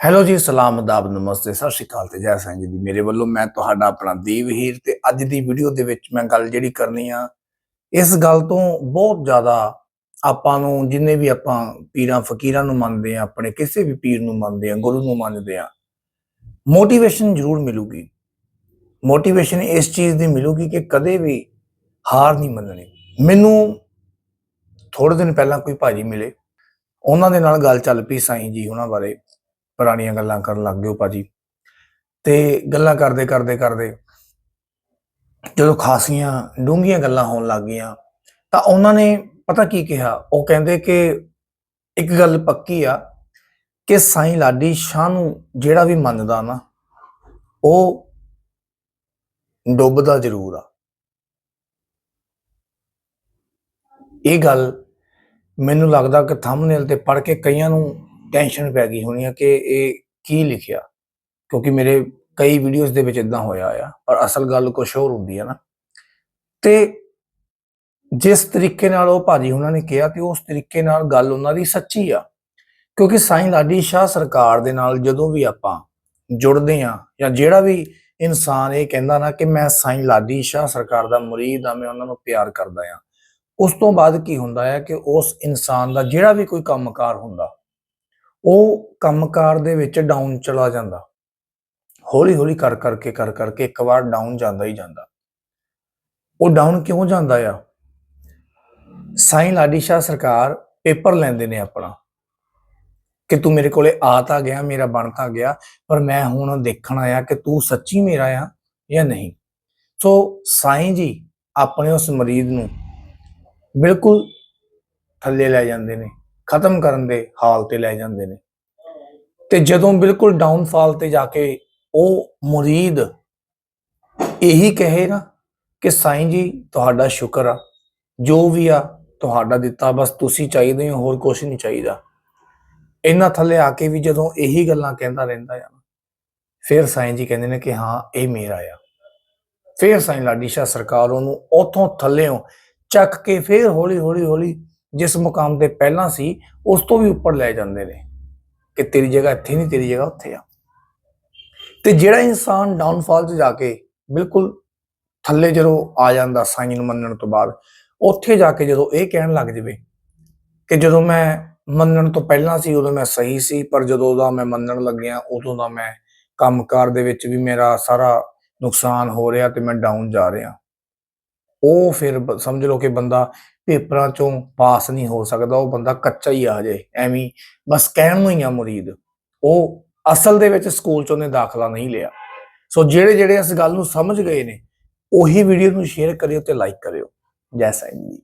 Hello ਜੀ, ਸਲਾਮ ਅਦਾਬ, ਨਮਸਤੇ, ਸਤਿ ਸ਼੍ਰੀ ਅਕਾਲ ਤੇ ਜੈ ਸਾਈਂ ਜੀ ਦੀ। ਮੇਰੇ ਵੱਲੋਂ ਮੈਂ ਤੁਹਾਡਾ ਆਪਣਾ ਦੀਵਹੀਰ ਤੇ ਅੱਜ ਦੀ ਵੀਡੀਓ ਦੇ ਵਿੱਚ ਮੈਂ ਗੱਲ ਜਿਹੜੀ ਕਰਨੀ ਆ, ਇਸ ਗੱਲ ਤੋਂ ਬਹੁਤ ਜ਼ਿਆਦਾ ਆਪਾਂ ਨੂੰ ਜਿੰਨੇ ਵੀ ਆਪਾਂ ਪੀਰਾਂ ਫਕੀਰਾਂ ਨੂੰ ਮੰਨਦੇ ਆ, ਆਪਣੇ ਕਿਸੇ ਵੀ ਪੀਰ ਨੂੰ ਮੰਨਦੇ ਆ, ਗੁਰੂ ਨੂੰ ਮੰਨਦੇ ਆ, ਮੋਟੀਵੇਸ਼ਨ ਜ਼ਰੂਰ ਮਿਲੂਗੀ। ਮੋਟੀਵੇਸ਼ਨ ਇਸ ਚੀਜ਼ ਦੀ ਮਿਲੂਗੀ ਕਿ ਕਦੇ ਵੀ ਹਾਰ ਨਹੀਂ ਮੰਨਣੀ। ਮੈਨੂੰ ਥੋੜੇ ਦਿਨ ਪਹਿਲਾਂ ਕੋਈ ਭਾਜੀ ਮਿਲੇ, ਉਹਨਾਂ ਦੇ ਨਾਲ ਗੱਲ ਚੱਲ ਪਈ ਸਾਈਂ ਜੀ, ਉਹਨਾਂ ਬਾਰੇ। ਪੁਰਾਣੀਆਂ ਗੱਲਾਂ ਕਰਨ ਲੱਗ ਗਏ ਭਾਜੀ। ਤੇ ਗੱਲਾਂ ਕਰਦੇ ਕਰਦੇ ਕਰਦੇ ਜਦੋਂ ਖਾਸੀਆਂ, ਡੂੰਘੀਆਂ ਗੱਲਾਂ ਹੋਣ ਲੱਗ ਗਈਆਂ, ਤਾਂ ਉਹਨਾਂ ਨੇ ਪਤਾ ਕੀ ਕਿਹਾ? ਉਹ ਕਹਿੰਦੇ ਕਿ ਇੱਕ ਗੱਲ ਪੱਕੀ ਆ ਕਿ ਸਾਈਂ ਲਾਡੀ ਸ਼ਾਹ ਨੂੰ ਜਿਹੜਾ ਵੀ ਮੰਨਦਾ ਨਾ, ਉਹ ਡੁੱਬਦਾ ਜ਼ਰੂਰ ਆ। ਇਹ ਗੱਲ ਮੈਨੂੰ ਲੱਗਦਾ ਕਿ ਥੰਬਨੇਲ ਤੇ ਪੜ੍ਹ ਕੇ ਕਈਆਂ ਨੂੰ ਟੈਨਸ਼ਨ ਪੈ ਗਈ ਹੋਣੀ ਆ ਕਿ ਇਹ ਕੀ ਲਿਖਿਆ? ਕਿਉਂਕਿ ਮੇਰੇ ਕਈ ਵੀਡੀਓਜ਼ ਦੇ ਵਿੱਚ ਇਦਾਂ ਹੋਇਆ ਆ, ਪਰ ਅਸਲ ਗੱਲ ਕੁਝ ਹੋਰ ਹੁੰਦੀ ਆ ਨਾ। ਤੇ ਜਿਸ ਤਰੀਕੇ ਨਾਲ ਉਹ ਭਾਜੀ ਉਹਨਾਂ ਨੇ ਕਿਹਾ ਤੇ ਉਸ ਤਰੀਕੇ ਨਾਲ ਗੱਲ ਉਹਨਾਂ ਦੀ ਸੱਚੀ ਆ। ਕਿਉਂਕਿ ਸਾਈਂ ਲਾਡੀ ਸ਼ਾਹ ਸਰਕਾਰ ਦੇ ਨਾਲ ਜਦੋਂ ਵੀ ਆਪਾਂ ਜੁੜਦੇ ਆ ਜਾਂ ਜਿਹੜਾ ਵੀ ਇਨਸਾਨ ਇਹ ਕਹਿੰਦਾ ਨਾ ਕਿ ਮੈਂ ਸਾਈਂ ਲਾਡੀ ਸ਼ਾਹ ਸਰਕਾਰ ਦਾ ਮੁਰੀਦ ਆ, ਮੈਂ ਉਹਨਾਂ ਨੂੰ ਪਿਆਰ ਕਰਦਾ ਆ, ਉਸ ਤੋਂ ਬਾਅਦ ਕੀ ਹੁੰਦਾ ਹੈ ਕਿ ਉਸ ਇਨਸਾਨ ਦਾ ਜਿਹੜਾ ਵੀ ਕੋਈ ਕੰਮਕਾਰ ਹੁੰਦਾ ਉਹ ਕੰਮਕਾਰ ਦੇ ਵਿੱਚ ਡਾਊਨ ਚਲਾ ਜਾਂਦਾ। ਹੌਲੀ ਹੌਲੀ ਕਰ ਕਰਕੇ ਕਰ ਕਰਕੇ ਇੱਕ ਵਾਰ ਡਾਊਨ ਜਾਂਦਾ ਹੀ ਜਾਂਦਾ। ਉਹ ਡਾਊਨ ਕਿਉਂ ਜਾਂਦਾ ਆ? ਸਾਈਂ ਲਾਡੀ ਸ਼ਾਹ ਸਰਕਾਰ ਪੇਪਰ ਲੈਂਦੇ ਨੇ ਆਪਣਾ। ਕਿ ਤੂੰ ਮੇਰੇ ਕੋਲੇ ਆ ਤਾਂ ਗਿਆ, ਮੇਰਾ ਬਣ ਤਾਂ ਗਿਆ, ਪਰ ਮੈਂ ਹੁਣ ਦੇਖਣ ਆਇਆ ਕਿ ਤੂੰ ਸੱਚੀ ਮੇਰਾ ਆ ਜਾਂ ਨਹੀਂ। ਸੋ ਸਾਈਂ ਜੀ ਆਪਣੇ ਉਸ ਮਰੀਜ਼ ਨੂੰ ਬਿਲਕੁਲ ਥੱਲੇ ਲੈ ਜਾਂਦੇ ਨੇ। ਖਤਮ ਕਰਨ ਦੇ ਹਾਲ ਤੇ ਲੈ ਜਾਂਦੇ ਨੇ। ਤੇ ਜਦੋਂ ਬਿਲਕੁਲ ਡਾਊਨਫਾਲ ਤੇ ਜਾ ਕੇ ਉਹ ਮੁਰੀਦ ਇਹੀ ਕਹੇ ਨਾ ਕਿ ਸਾਈਂ ਜੀ, ਤੁਹਾਡਾ ਸ਼ੁਕਰ ਆ। ਜੋ ਵੀ ਆ, ਤੁਹਾਡਾ ਦਿੱਤਾ, ਬਸ ਤੁਸੀਂ ਚਾਹੀਦੇ ਹੋ, ਹੋਰ ਕੁਝ ਨਹੀਂ ਚਾਹੀਦਾ। ਇਹਨਾਂ ਥੱਲੇ ਆ ਕੇ ਵੀ ਜਦੋਂ ਇਹੀ ਗੱਲਾਂ ਕਹਿੰਦਾ ਰਹਿੰਦਾ ਆ ਫਿਰ ਸਾਈਂ ਜੀ ਕਹਿੰਦੇ ਨੇ ਕਿ ਹਾਂ, ਇਹ ਮੇਰਾ ਆ। ਫਿਰ ਸਾਈਂ ਲਾਡੀ ਸ਼ਾਹ ਸਰਕਾਰ ਉਹਨੂੰ ਉਥੋਂ ਥੱਲੇੋਂ ਚੱਕ ਕੇ ਫਿਰ ਹੌਲੀ ਹੌਲੀ ਹੌਲੀ ਜਿਸ ਮੁਕਾਮ ਤੇ ਪਹਿਲਾਂ ਸੀ, ਉਸ ਤੋਂ ਵੀ ਉੱਪਰ ਲੈ ਜਾਂਦੇ ਨੇ ਕਿ ਤੇਰੀ ਜਗ੍ਹਾ ਇੱਥੇ ਨਹੀਂ, ਤੇਰੀ ਜਗ੍ਹਾ ਉੱਥੇ ਆ। ਤੇ ਜਿਹੜਾ ਇਨਸਾਨ ਡਾਊਨਫਾਲ 'ਚ ਜਾ ਕੇ ਬਿਲਕੁਲ ਥੱਲੇ ਜਦੋਂ ਆ ਜਾਂਦਾ ਸਾਈਂ ਨੂੰ ਮੰਨਣ ਤੋਂ ਬਾਅਦ, ਉੱਥੇ ਜਾ ਕੇ ਜਦੋਂ ਇਹ ਕਹਿਣ ਲੱਗ ਜਵੇ ਕਿ ਜਦੋਂ ਮੈਂ ਮੰਨਣ ਤੋਂ ਪਹਿਲਾਂ ਸੀ, ਉਦੋਂ ਮੈਂ ਸਹੀ ਸੀ, ਪਰ ਜਦੋਂ ਦਾ ਮੈਂ ਮੰਨਣ ਲੱਗਿਆ, ਉਦੋਂ ਦਾ ਮੈਂ ਕੰਮਕਾਰ ਦੇ ਵਿੱਚ ਵੀ ਮੇਰਾ ਸਾਰਾ ਨੁਕਸਾਨ ਹੋ ਰਿਹਾ ਤੇ ਮੈਂ ਡਾਊਨ ਜਾ ਰਿਹਾ। ਉਹ ਫਿਰ ਸਮਝ ਲਓ ਕਿ ਬੰਦਾ ਪੇਪਰਾਂ ਚੋਂ ਪਾਸ ਨਹੀਂ ਹੋ ਸਕਦਾ, ਉਹ ਬੰਦਾ ਕੱਚਾ ਹੀ ਆ ਜੇ, ਐਵੇਂ ਬਸ ਕਹਿਣ ਨੂੰ ਹੀ ਆ ਮੁਰੀਦ, ਉਹ ਅਸਲ ਦੇ ਵਿੱਚ ਸਕੂਲ 'ਚ ਉਹਨੇ ਦਾਖਲਾ ਨਹੀਂ ਲਿਆ। ਸੋ ਜਿਹੜੇ ਜਿਹੜੇ ਇਸ ਗੱਲ ਨੂੰ ਸਮਝ ਗਏ ਨੇ, ਉਹੀ ਵੀਡੀਓ ਨੂੰ ਸ਼ੇਅਰ ਕਰਿਓ ਤੇ ਲਾਈਕ ਕਰਿਓ। ਜੈ ਸਾਈਂ ਜੀ।